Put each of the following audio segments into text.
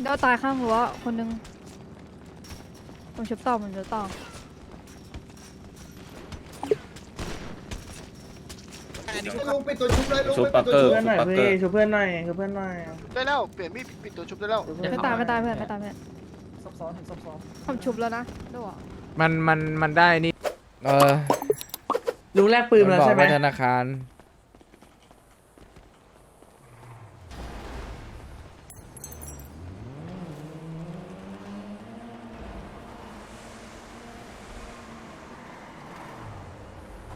เดี๋ยวตายข้างรั้วคนหนึงผมชุบต่อผมชุบต่อลุงปิดตัวชุบเลยลุงชุบปิดตัวปักเกอร์ชุบเพื่อนหน่อยพี่ช่วยเพื่อนหน่อยช่วยเพื่อนหน่อยได้แล้วเปลี่ยนมีดปิดตัวชุบได้แล้วช่วยเพื่อนไม่ตายไม่ตายเพื่อนไม่ตายเพื่อนซับซ้อนซับซ้อนผมชุบแล้วนะดูอะมันมันมันได้นี่เออลุงแลกปืนมาแล้วบอกใช่ไหมว่าธนาคาร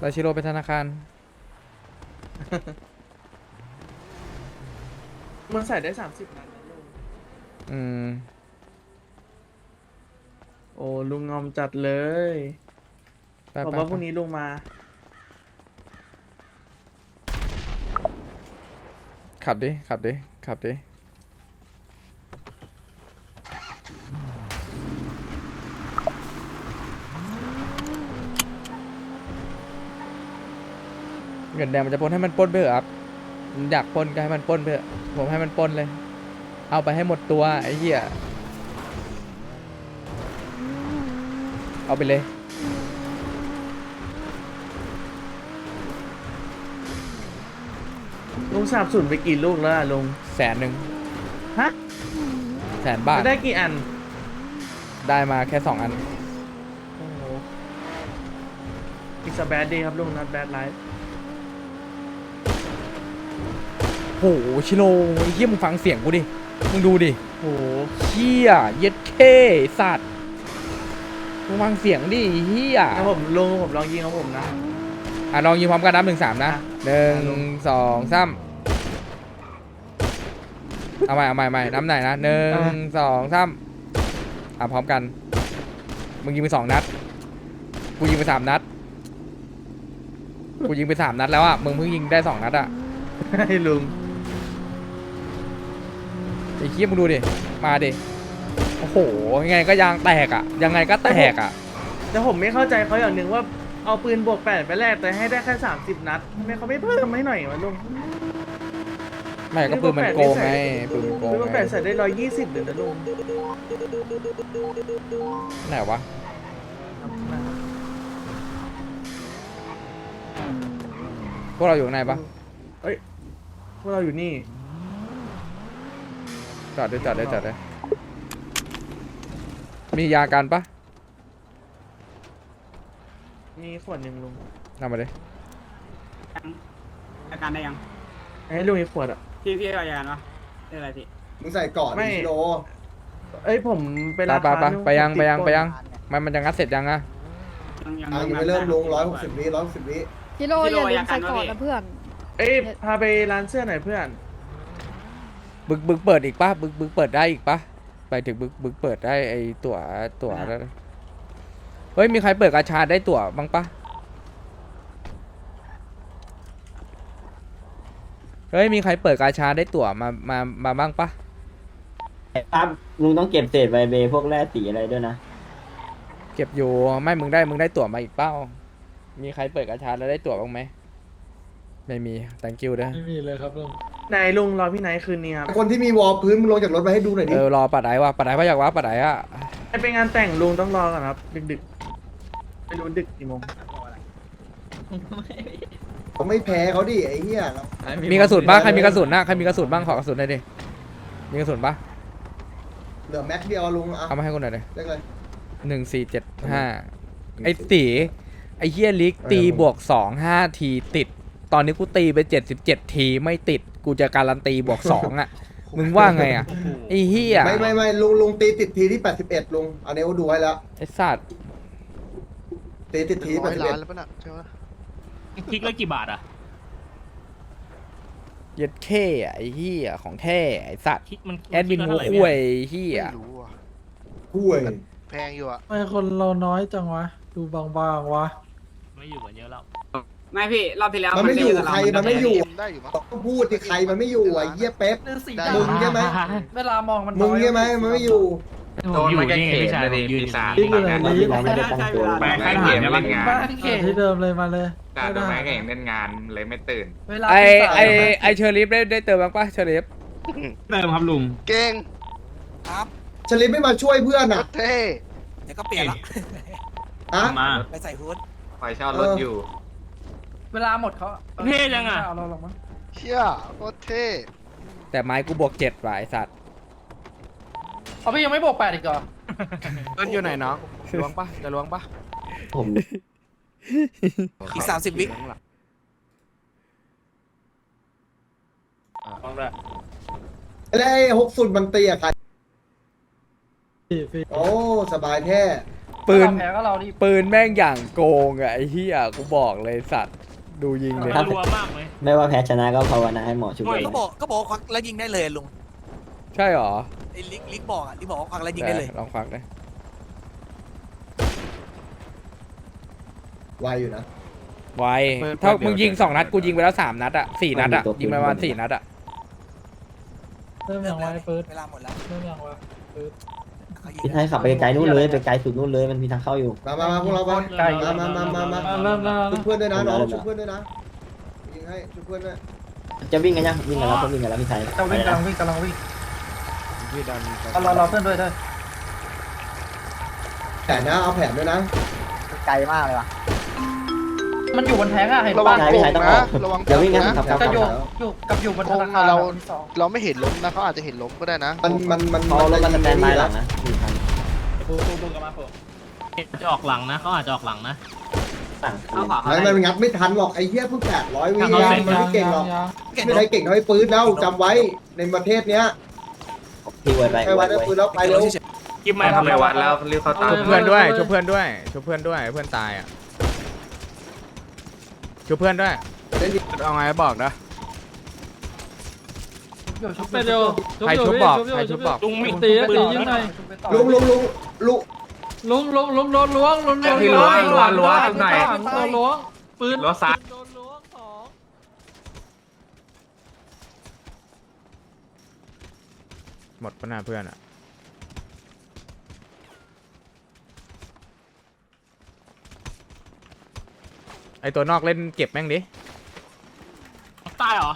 ราชิโร่เป็นธนาคาร มันใส่ได้สามสิบนัดนะลุงอืม โอ้ลุงงอมจัดเลยไปบอกไปว่าพไปรุ่งนี้ลุงมา ขับดิ ขับดิ ขับดิ เงินแดงมันจะปล้นให้มันปล้นไปเถอะครับมันอยากปล้นก็ให้มันปล้นไปเถอะผมให้มันปล้นเลย เอาไปให้หมดตัวไอ้เหี้ยเอาไปเลยลุงสาบสูญไปกี่ลูกแล้วอะลุง แสนหนึ่งฮะ แสนบาท ได้กี่อัน ได้มาแค่สองอัน โอ้โห It's a bad day ครับลุง not bad life โหชิโร่ไอ้เหี้ยมึงฟังเสียงกูดิ มึงดูดิโอ้โหเชี่ยเย็ดเคสัตว์มึงฟังเสียงดิเฮียแล้วผมลุงผมลองยิงของผมนะ อะลองยิงพร้อมกันนับหนึ่งสามนะหนึ่งสองสามเอาใหม่เอาใหม่ใหม่นับไหนนะหนึ่งสองสามอะพร้อมกัน มึงยิงไปสองนัด กูยิงไปสามนัด กูยิงไปสามนัดแล้วอะ มึงเพิ่งยิงได้สองนัดอะให้ลุง ไอ้เคียมึงดูดิ มาดิ โอ้โห ยังไงก็ยางแตกอะ ยังไงก็แตกอะ แต่ผมไม่เข้าใจเขาอย่างหนึ่งว่าเอาปืนบวกแปดไปแลกแต่ให้ได้แค่สามสิบนัดทำไมเขาไม่เพิ่มให้หน่อยวะลุงไม่ก็ปืนมันโกงไง ปืนมันโกปืงนบวกไงแปดใส่ได้ร้อยยี่สิบเดี๋ยวนะลุงไหนวะ พวกเราอยู่ข้างในปะเอ้ยพวกเราอยู่นี่ จอดด้วยจอดด้วยจอดด้วยมียากันปะมีขวดหนึ่งลุงนำมาดิอาการได้ยังให้ลุงอีกขวดอะพี่พี่เอาอาการวะได้อะไรพี่ มึงใส่ก่อนไม่ดิชิโร่เอ้ยผมไปไปร้านไปค้าไปลุไปยังติดไปยังปล้นไปยังมันมันจะงัดเสร็จยังอะยังยังอะยังไม่เริ่มลงร้อยหกสิบวิร้อยหกสิบวิกิโลกิอโลย่าลืมใส่อยากกันก่อนวะพี่นะเพื่อน เอ้ยพาไปร้านเสื้อหน่อยเพื่อน บึกบึกเปิดอีกปะบึกบึกเปิดได้อีกปะไปถึงบึกบึกเปิดได้ไอตั๋วตั๋วแล้วนะเฮ้ยมีใครเปิดกาชาได้ตั๋วบ้างปะเฮ้ยมีใครเปิดกาชาได้ตั๋วมามามาบ้างปะครับลุงต้องเก็บเศษใบเบพวกแร่สีอะไรด้วยนะเก็บอยู่ไม่มึงได้มึงได้ตั๋วมาอีกเป้า มีใครเปิดกาชาแล้วได้ตั๋วบ้างไหมไม่มี thank you เด้อไห นลุงรอพี่ไนท์คืนนี้ครับคนที่มีวอลพื้นมึงลงจากรถมาให้ดูหน่อยดิเออรอปัดไหนวะปัดไหนพะอยากวะปัดไหนอะไปไปงานแต่งลุงต้องรอก่อนครับ ดึกดึกๆไม่รู้ดึกกี่โมงผมไม่แพ้เขาดิไอ้เหี้ยมีกระสุนบ้างใครมีกระสุนนะใครมีกระสุนบ้างขอกระสุนหน่อยดิมีกระสุนปะเหลือแม็กเดียวลุงอะเอามาให้คนหน่อยดิเรียกเลยหนึ่งสี่เจ็ดห้าไอ้ตีไอ้เฮียลิกตีบวกสองห้าทีติด ตอนนี้กูตีไปเจ็ดสิบเจ็ดทีไม่ติด กูจะการันตีบวกสองอะ มึงว่าไงอะไอ้เฮียไม่ไม่ไม่ลุงลุงตีติดทีที่แปดสิบเอ็ดลุงเอาเนี้ยดูให้แล้วไอ้สัตว์ตีติดทีร้แปอดยสิบล้าเอ็ดนแล้วป่ะน่ะใช่ไหมคลิกละกี่บาทอะเย็ดเข้อะไอ้เฮียของแท้ไอ้สัตว์คลิกมันแอดมินคลิหักวละเท่าไหร่คุยเนี่ยไอ้เฮียไม่รู้อะห่วยแพงอยู่อะทำไมคนเราน้อยจังวะ ดูบางๆวะ ไม่อยู่กันเยอะแล้ว ไม่พี่รอบที่แล้วมันไม่อยู่เล่กับเาใครมันไม่อยู่ได้อยู่มั้งต้องพูดที่ใครมันไม่อยู่ไอ้เหี้ยเป๊ปได้มึงใช่ไหมเวลามองมันมึงใช่ไหมมันไม่อยู่ผมอยู่นี่พี่ชายผมยืนที่อยู่ไหนที่ลิฟเราไม่ได้ตั้งตัวไปค่ายทหารเนี่ยบ้างบ้านเขตที่เดิมเลยมาเลยตาตัวแม่เก่งเล่นงานเลยไม่ตื่นเวลาไอที่สามไอไอเชอริฟได้ได้เติมบ้างปะเชอริฟเติมครับลุงเก่งครับชลิปไม่มาช่วยเพื่อนโคอะตรเท่เดี๋ยวก็เปลี่ยนละอะมาไปใส่ฮูดคอยเช่ารถอยู่ เวลาหมดเขาเท่จังอะ เอาเราหรอกมั้งเชี่ยโคตรเท่แต่ไม้กูบวกเจ็ดว่ะไอสัตว์เอาพี่ยังไม่บอกแปดอีกเหรอต้นอยู่ไหนน้องล้วงปะจะล้วงปะผมอีกสามสิบวิแล้วไอ้หกสุดมันตีอะใครฟรีฟรีโอ้สบายแท้ปืน ถ้าเราแพ้ก็เราดิปืนแม่งอย่างโกงอะไอ้เหี้ยกูบอกเลยสัตว์ ดูยิงเลยรัวมากเลยไม่ว่าแพ้ชนะก็ภาวนาให้หมอชุบโอ้ยเลยก็บอกก็บอกว่าควักแล้วยิงได้เลยลุงใช่หรอไอ้ลิกลิกบอกอะลิกบอกว่าควักแล้วยิงได้เลย ลองฟังได้ไวอยู่นะไวถ้ามึงยิงสองนัดกูยิงไปแล้วสามนัดอะสี่นัดอะยิงไปประมาณสี่นัดอะเริ่มอย่างไวเปิดเวลาหมดแล้วเริ่มอย่างไวเปิดเขายิง พี่ไทยขับไปไกลนู่นเลยไปไกลสุดนู่นเลยมันมีทางเข้าอยู่มามามาพวกเรามาไกลมามามามามาอะเริ่มแล้วช่วยเพื่อนด้วยนะน้องเริ่มแล้วช่วยเพื่อนด้วยนะยิงให้ช่วยเพื่อนด้วยจะวิ่งกันยังวิ่งกันแล้วต้องวิ่งกันแล้วพี่ไทยกำลังวิ่งกำลังวิ่งกำลังวิ่งเอาเราเราเพื่อนด้วยด้วยแผนนะเอาแผนด้วยนะไกลมากเลยว่ะ มันอยู่บนแทงอะเห็นระวัป่ะงพี่โกไทงยต้องอนะอกระวังอย่าวิ่งโกนะงครับครับก็คอยู่รับอยู่กับอยู่บนธโกงนาคารเรามีสองเราไม่เห็นล้มนะเขาอาจจะเห็นล้มก็ได้นะมันมันมันเขารถมันสแตนบายหลังนะสี่คันปูปูปูกับมาปูจะออกหลังนะเขาอาจจะออกหลังนะหลังเอาขวาเขาไม่ได้มันงัดไม่ทันหรอกไอ้เหี้ยเพิ่งแปดร้อยวิเอายังเสร็จมันไม่เก่งหรอกยังเก่งไม่ได้เก่งเท่าไอ้ปืนแล้วจำไว้ในประเทศเนี้ยพี่ไวไปใครวัดไอ้ปืนแล้วไปเร็ว กิมไม่ไม่วัดแล้วรีบเข้าตามชุบเพื่อนด้วยชุบเพื่อนด้วยชุบเพื่อนด้วยเพื่อนตายอะ ชุบเพื่อนด้วยเล่นดิเอาไงบอกนะอยู่ชุบเดียวใครชุบบอกใครชุบบอกลุงมีตีปืตีนยิงหน่อยลุงลุงลุงลุงลุงลุงลุงโดนล้วงลุงโดนที่ล้วล้วงงล้วงล้วงหน่อยโดนล้วงปืนรถซ้ายโดนล้วงสองหมดปะหน้าเพื่อนอะ ไอตัวนอกเล่นเก็บแม่งดิ ตายเหรอ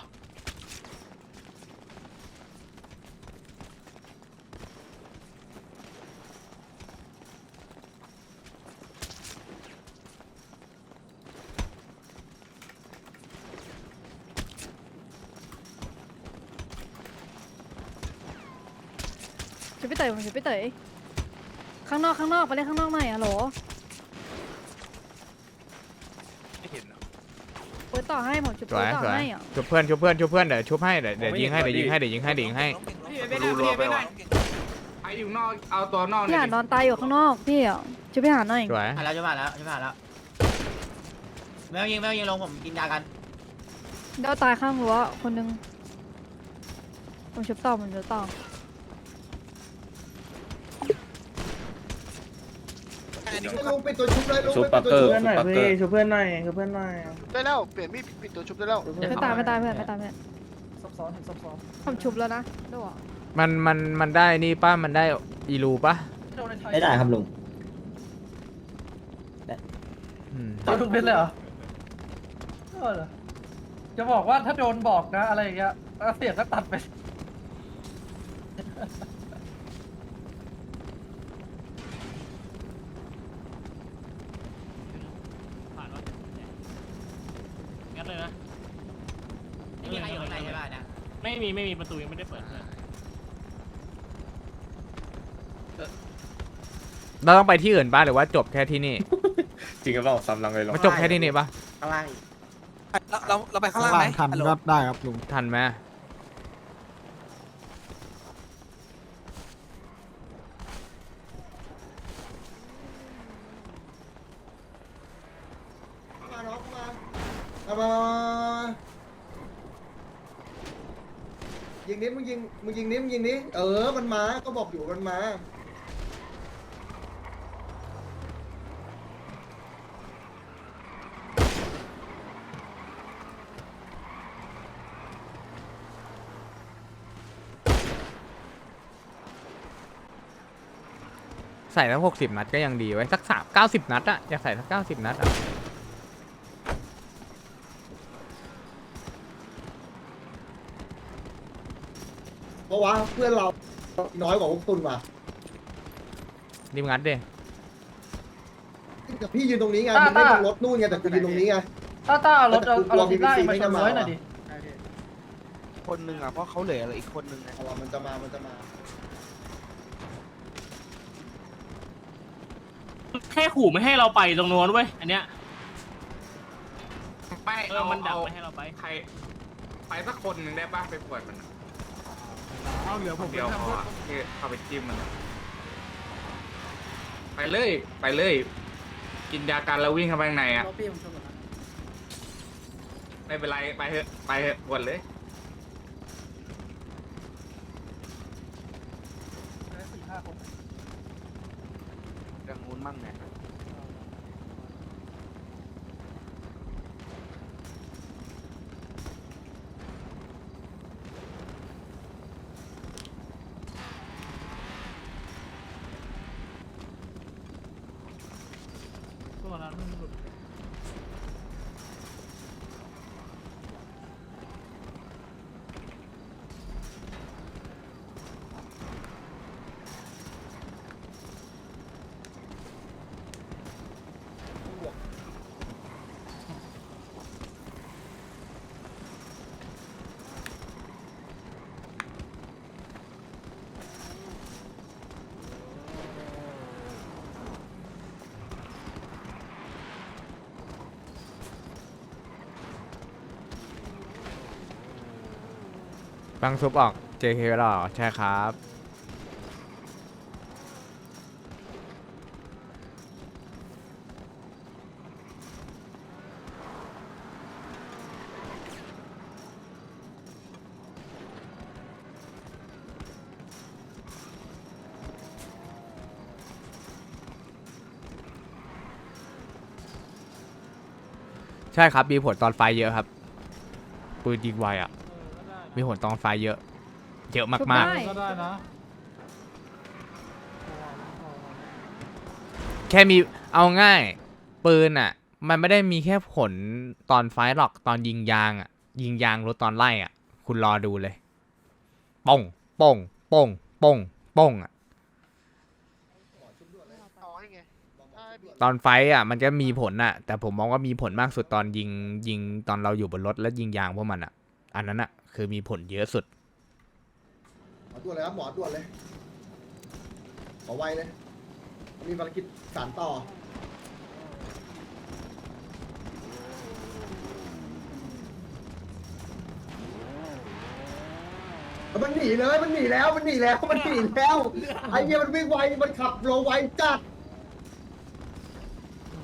ชุบพี่เต๋อผมชุบพี่เต๋อข้างนอกข้างนอกไปเล่นข้างนอกหน่อยอะโหลเปิด ต่อให้ผมชุบสวยเปิดต่อสวยให้อะชุบเพื่อนชุบเพื่อนชุบเพื่อนเดี๋ยวชุบให้เดี๋ยวเดี๋ยวยิงให้เดี๋ยวยิงให้เดี๋ยวยิงให้เดี๋ยวยิงให้ดูรัวไปวะไออยู่นอกเอาตัวนอกพี่หานนอนตายอยู่ข้างนอกพี่อะชุบพี่หานหน่อยสวยผ่านแล้วจะผ่านแล้วจะผ่านแล้วไม่ต้องยิงไม่ต้องยิงลงผมกินยากันเดี๋ยวตายข้างรั้วคนนึงผมชุบต่อผมชุบต่อ ลุงเป็นตัวชุบเลยลุงเป็นตัวเพื่ชุอบนหน่อยพี่ช่วยเพื่อนหน่อยช่วยเพื่อนหน่อยได้แล้วเปลี่ยนมีดปิดตัวชุบได้แล้วไม่ตายไม่ตายเพื่อนไม่ตายเพื่อนซับซ้อนซับซ้อนผมชุบแล้วนะดูอะมันมันมันได้นี่ป้ามันได้อีลูป่ะโดนในไม่ได้ครับลุงอืมโดนทุกเม็ดเลยเหรอจะบอกว่าถ้าโดนบอกนะอะไรอย่างเงี้ยเสียงก็ตัดไป ผ่านวะงั้นเลยนะ ไม่มีใครอยู่ข้างในใช่ป่ะเนี่ย ไม่มีไม่มีประตูยังไม่ได้เปิดเลยเราต้องไปที่อื่นป่ะหรือว่าจบแค่ที่นี่จริงก็ต้องซ้ำลังเลยหรอมันจบแค่ที่นี่ป่ะข้างล่างเราเราเราไปข้างล่างไหมฮัลโหลได้ครับลุงทันไหมมาน้องมาเอามา ยิงนี้มึงยิงมึงยิงนี้มึงยิงนี้เออมันมาก็บอกอยู่มันมาใส่ทั้งหกสิบนัดก็ยังดีไว้สักสามเก้าสิบนัดอะอยากใส่สักเก้าสิบนัดอะ เพราะว่าเพื่อนเราน้อยกว่าพวกตุนว่ะรีบงัดดิแต่พี่ยืนตรงนี้ไงมึงไม่ตรงรถนู่นไงแต่กูยืนตรงนี้ไง ต้าต้าเอารถเอาเอารถกลัวที่ไล่ BBC มาชนไม่ร้อยมาหน่อยดิ คนหนึ่งอะเพราะเขาเหลืออีกคนหนึ่งไงเอาว่ะมันจะมา มันจะมา แค่ขู่ไม่ให้เราไปตรงโน้นเว้ยอันเนี้ยไม่เออมันดักไม่ให้เราไป ใคร ไปสักคนหนึ่งได้ป่ะไปปวดมันอะ เอาเหลือผมเดียวพออะที่เข้าไปจิ้มมันอะไปเลย ไปเลย กินยากันแล้ววิ่งเข้าไปข้างในอะไม่เป็นไร ไปเถอะ ไปเถอะปวดเลยกังงูนมั่งไง บังซุปออก JK หรอใช่ครับ ใช่ครับ มีผลตอนไฟเยอะครับ ปืนยิงไวอะ มีผลตอนไฟเยอะ เยอะชุบมากได้ก็ได้นะๆ แค่มีเอาง่าย ปืนอะ มันไม่ได้มีแค่ผลตอนไฟหรอกตอนยิงยางอะ ยิงยางรถตอนไล่อะ คุณรอดูเลยป้งป้งป้งป้งป้งอะเอาให้ไงถ้าให้พี่ตอนไฟท์อะมันจะมีผลอะ แต่ผมมองว่ามีผลมากสุดตอนยิงยิงตอนเราอยู่บนรถแล้วยิงยางพวกมันอะ อันนั้นอะ คือมีผลเยอะสุด หมอด่วนเลยครับหมอด่วนเลย ขอไวเลย มีภารกิจสารต่อ มันหนีเลยมันหนีแล้วมันหนีแล้วมันหนีแล้วไอ้เหี้ยมันวิ่งไวมันขับโลไวจัด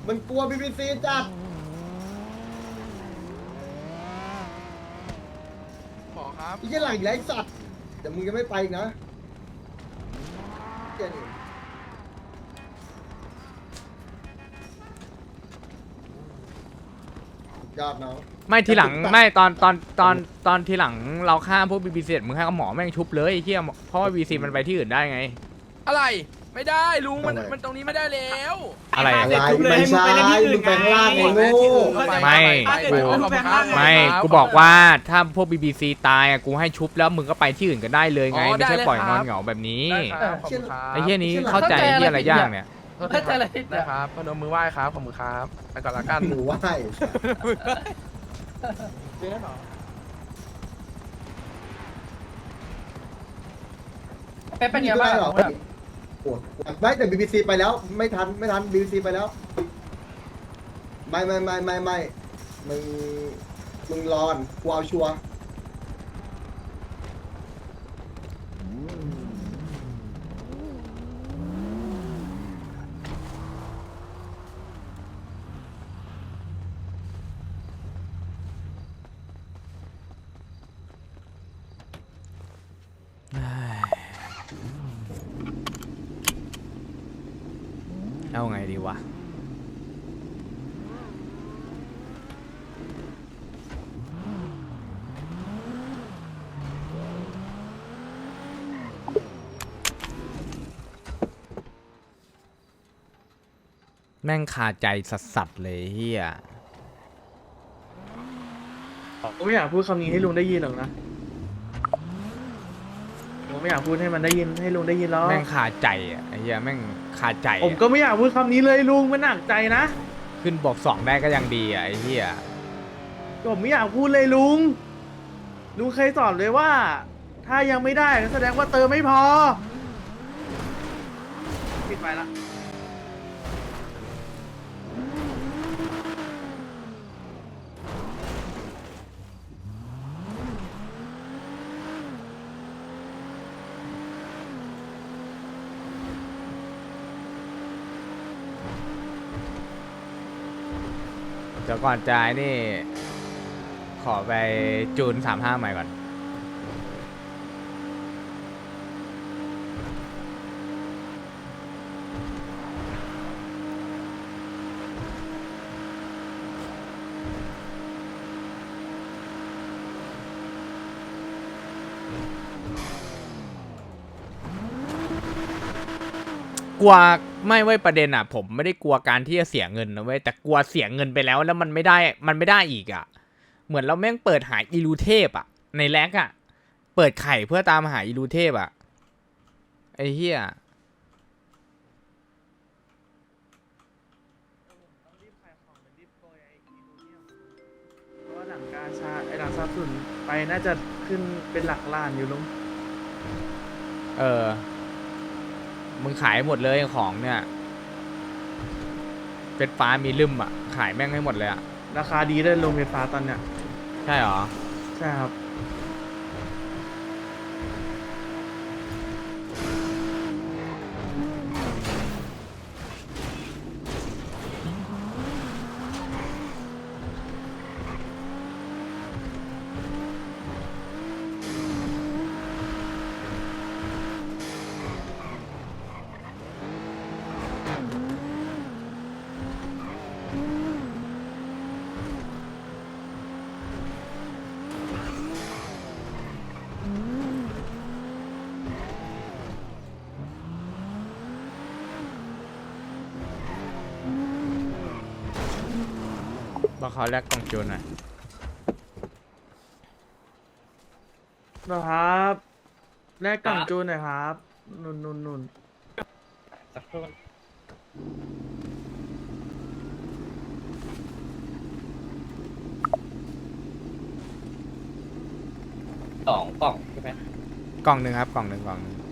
มันกลัวบีบีซีจัด หมอ ครับ ไอ้เหี้ยหลังอีกแล้วไอ้สัตว์แต่มึงยังไม่ไปอีกนะเหี้ยนี่ยอดเนาะไม่ทีหลังแต่ผมไม่ตอนตอนตอนตอนทีหลังเราฆ่าพวกบีบีซีมึงให้กับหมอแม่งชุบเลยไอ้เฮียเพราะว่าบีซีมันไปที่อื่นได้ไง อะไร ไม่ได้ลุงมันอะไรมันตรงนี้ไม่ได้แล้วอะไรอะไรไม่ใช่มึงแปลงร่างไงโง่ไม่กูไม่ กูบอกว่าถ้าพวก BBC ตายอะกูให้ชุบแล้วมึงก็ไปที่อื่นก็ได้เลยไงอ๋อไม่ใช่ได้เลยปล่อยครับนอนเหงาแบบนี้ ได้ครับขอบคุณครับไอ้เฮียนี้ไม่ใช่เข้าใจเข้าใจที่อะไรอะไรผิดย่างอะเนี่ยไม่ใช่อะไรผิดได้อะครับพนมมือไหว้ครับขอบคุณครับไปก่อนละกันหนูไหวเป๊ะเป็นไงไม่บ้างห รอกปวดไม่แต่บีบีซีไปแล้ว ไม่ทันไม่ทันบีบีซีไปแล้ว ไม่ไม่ไม่ไม่ไม่มึงมึงรอนกูเอาชัวร์ เอาไงดีวะ แม่งคาใจสัสๆเลยเฮีย ผมไม่อยากพูดคำนี้ให้ลุงได้ยินหรอกนะ โอ้ก็ไม่อยากพูดให้มันได้ยินให้ลุงได้ยินแล้วแม่งคาใจอะไอ้เหี้ยแม่งคาใจอะผมก็ไม่อยากพูดคำนี้เลยลุงมันหนักใจนะขึ้นบอกสองได้ก็ยังดีอะไอ้เหี้ยผมไม่อยากพูดเลยลุงลุงเคยสอนเลยว่า ถ้ายังไม่ได้ก็แสดงว่าเติมไม่พอปิดไปละ ก่อนจ่ายนี่ ขอไปจูนสามห้าใหม่ก่อน กลัวไม่ไว้ยประเด็นอะ ผมไม่ได้กลัวการที่จะเสียเงินนะเว้ยแต่กลัวเสียเงินไปแล้วแล้วมันไม่ได้มันไม่ได้อีกอะ เหมือนเราแม่งเปิดหาอีลูเทพอะ ในแร็กอะ เปิดไข่เพื่อตามหาอีลูเทพอะไอ้เหี้ยต้องรีบขายของมันรีบโกยไอ้อีลูเนียมเพราะว่าหลังกาชาไอ้หลังซาสุนไปน่าจะขึ้นเป็นหลักล้านอยู่ลุงเออ มึงขายหมดเลยของเนี่ยเป็นฟ้ามีลืมอะ ขายแม่งให้หมดเลยอะ ราคาดีด้วยลงไฟฟ้าตอนเนี้ยใช่เหรอ ใช่ครับ บอกเขาแลกกล่องจูนหน่อยนะครับแลกกล่องจูนหน่อยครับนุ่นนุ่นนุ่นสองกล่องใช่ไหมกล่องหนึ่งครับกล่องหนึ่งกล่องหนึ่ง